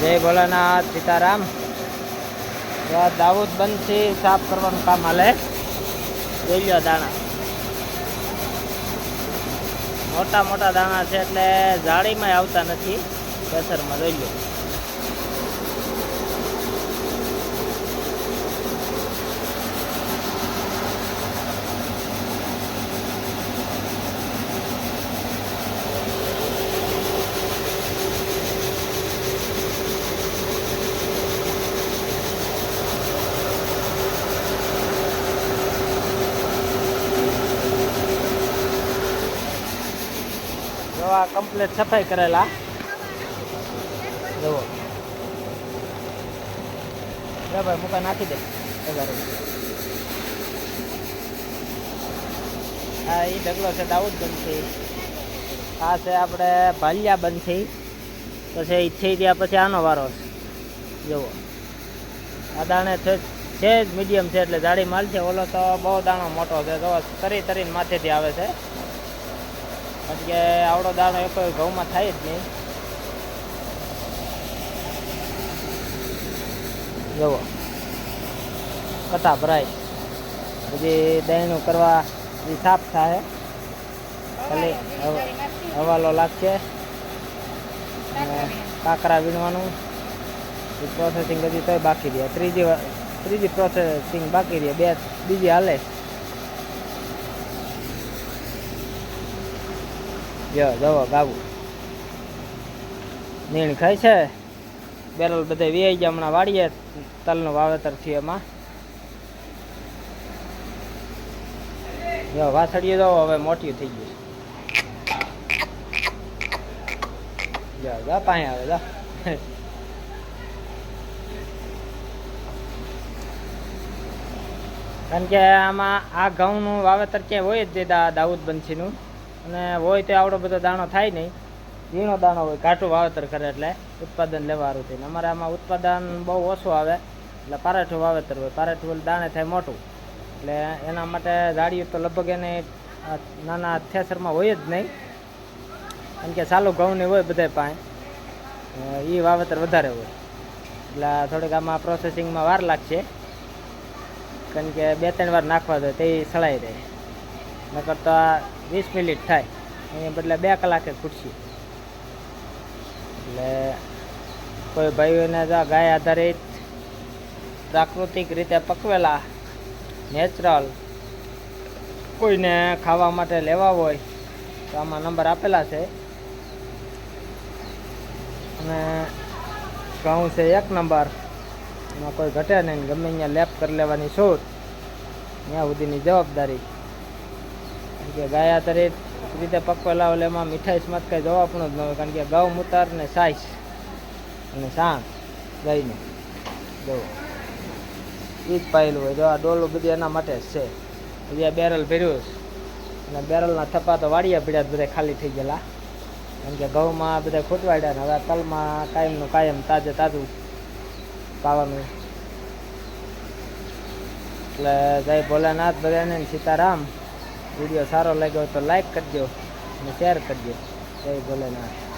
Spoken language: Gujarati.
જય ભોલાનાથ, સીતારામ. તો આ દાઉદ બંધથી સાફ કરવાનું કામ હાલે. જોઈ લો દાણા. મોટા મોટા દાણા છે એટલે જાળીમાં આવતા નથી. કેસરમાં જોઈ લો કમ્પ્લીટ સફાઈ કરેલા. જુઓ. બરાબર મૂકા, નાખી દે. વધારે હા એ ઢગલો છે, દાઉદ બનથી આ છે આપણે ભાલિયા બનથી પછી થઈ ગયા પછી આનો વારો જુઓ. આ દાણે છે છે જ મીડિયમ છે, એટલે જાડી માલ છે. ઓલો તો બહુ દાણો મોટો છે. જો તરી તરીને માથેથી આવે છે. કારણ કે આવડો દાણો એક ઘઉંમાં થાય જ નહીં. જુઓ. કથા ભરાય. પછી દહીંનું કરવા સાફ થાય. ખાલી હવા- હવાલો લાગશે. કાકરા વીણવાનું. પ્રોસેસિંગ હજી તોય બાકી રહ્યા ત્રીજી ત્રીજી પ્રોસેસિંગ બાકી રહે. બે બીજી હાલે. જો જવો ગાવું. નીણ ખાય છે? બેરલ બધે વીઆઈ ગયા, હમણાં વાળીએ. તલનું વાવેતર થયું એમાં. જો વાસળીએ જો હવે મોટી થઈ ગયું. જો જા પાસે આવે જા કારણ કે આમાં આ ઘઉંનું વાવેતર ક્યાંય હોય જ દા દાઉદ બંસીનું અને હોય તો આવડો બધો દાણો થાય નહીં. ઝીણો દાણો હોય, ઘાટું વાવેતર કરે એટલે ઉત્પાદન લેવાનું થઈને અમારે આમાં ઉત્પાદન બહુ ઓછું આવે, એટલે પારેઠું વાવેતર હોય. પારેઠું દાણે થાય મોટું. એટલે એના માટે જાળીઓ તો લગભગ એને નાના થેસરમાં હોય જ નહીં. કારણ કે સાલું ઘઉંની હોય બધાય પાસે. એ વાવેતર વધારે હોય. એટલે થોડીક આમાં પ્રોસેસિંગમાં વાર લાગશે. કારણ કે બે ત્રણ વાર નાખવા દો તે સળાઈ રહે. નકર તો વીસ મિનિટ થાય. અહીંયા બદલે બે કલાકે ખૂટશે એટલે કોઈ ભાઈઓને ગાય આધારિત પ્રાકૃતિક રીતે પકવેલા નેચરલ કોઈને ખાવા માટે લેવા હોય, તો આમાં નંબર આપેલા છે. અને ઘઉં છે એક નંબર. એમાં કોઈ ઘટે નહીં, ગમે અહીંયા લેપ કરી લેવાની છૂટ ત્યાં સુધીની જવાબદારી. કે ગાયા તરે રીતે પકવેલા એટલે એમાં મીઠાઈ સ્મત કંઈ જવાબનું જ ન હોય, કારણ કે ગૌ મૂતર ને સાઈસ અને સાંજ ગાયને. જવો એ જ પાયેલું હોય. જો આ ડોલું બધી એના માટે જ છે. બધી આ બેરલ ભર્યું છે. અને બેરલના થપ્પા તો વાડિયા પીડ્યા બધા ખાલી થઈ ગયેલા. કારણ કે ઘઉંમાં બધા ખૂટવાડ્યા ને હવે તલમાં કાયમનું કાયમ તાજે તાજું પાવાનું. એટલે જય ભોલેનાથ બધાને સીતારામ. વીડિયો સારો લાગ્યો તો લાઈક કરજો અને શેર કરજો. જય ભોલેનાથ.